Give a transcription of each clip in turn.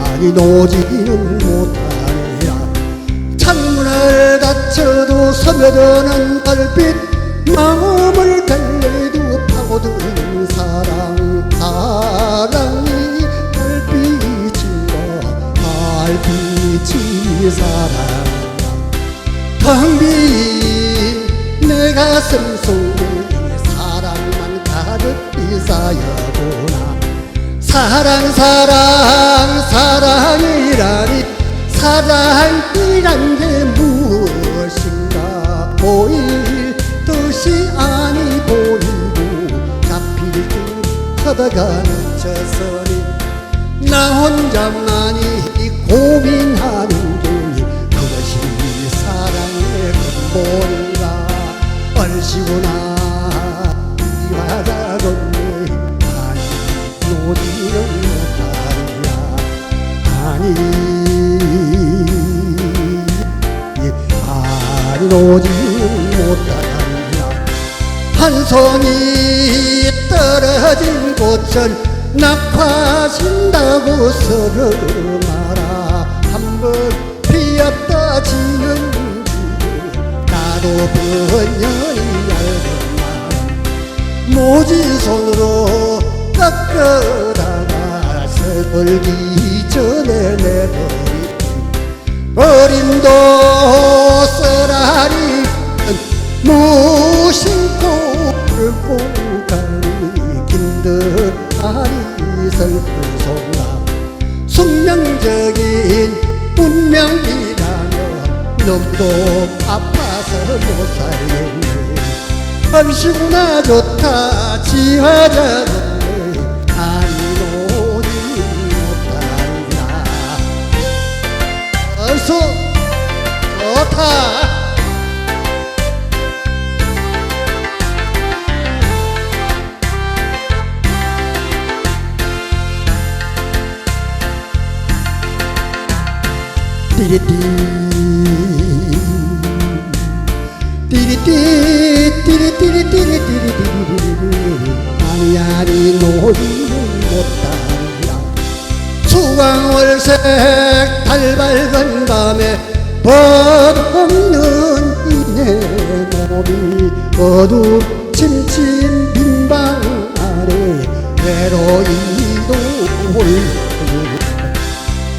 아니 노지는 못하리라 창문을 닫혀도 스며드는 달빛 마음을 달래도 파고드는 사랑 사랑이 달빛인가 달빛이 사랑. 텅빈 내 가슴 속에 사랑만 가득 히 쌓여보나. 사랑 사랑 사랑이라니. 사랑이란 게 무엇인가? 보일 듯이 아니 보이고 잡힐 듯 하다가는 저서니 나 혼자만이 고민하는 노지는 못하리라 아니 아니 노지는 못하리라 한 송이 떨어진 꽃은 낙화진다고 서로 말아 한 번 피었다 지는 나도 번연히 얇은 모진 손으로 깎아다가 새벌기 전에 내버린 어림도 쓰라리 무심코 불고 가니 긴듯하니 슬프소나 숙명적인 운명이라면 너무도 아파서 못 살겠네. 얼씨구나 좋다 지화자 얼쑤 좋다 띠리띠. 띠리띠 띠리띠리띠리띠리띠리띠리 아니 아니 노지는 못하리라 수강월색 달 밝은 밤에 벗없는 이내 몸이 어두 침침 빈방 안에 외로이도 홀고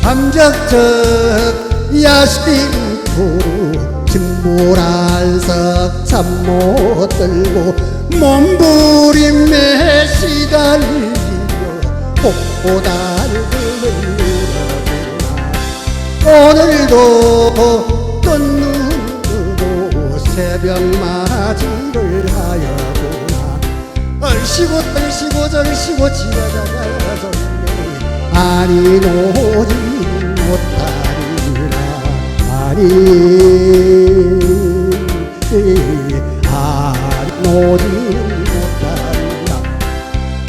함적적 야심토로 진보랄석 잠못 들고 몸부림에 시달리며 누르구나 오늘도 또 눈으로 새벽 맞이를 하여구나. 얼씨고 떨씨고 절씨고 지나가가 좋네 아니 노지 못하리라. 아니 아니 노지 못하리라.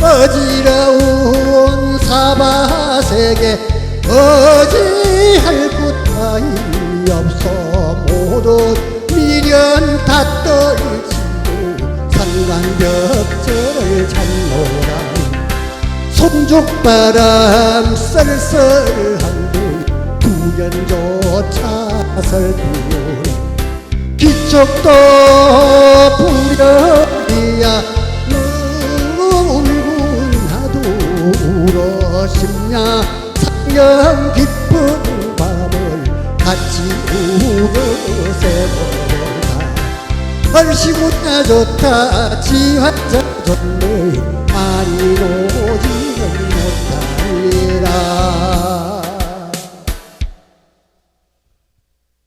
어지러운 사바세계 어지 할 곳이 없어. 모두 미련 다 떨치고 산간벽절을 찾노라. 송죽바람 썰썰한데 구연조차 설피우니 기척도 부려이야. 울고 나도 울어 싶냐. 깊은 밤을 같이 울어 새보다. 얼씨구 나 좋다 지환자 좋네 아니로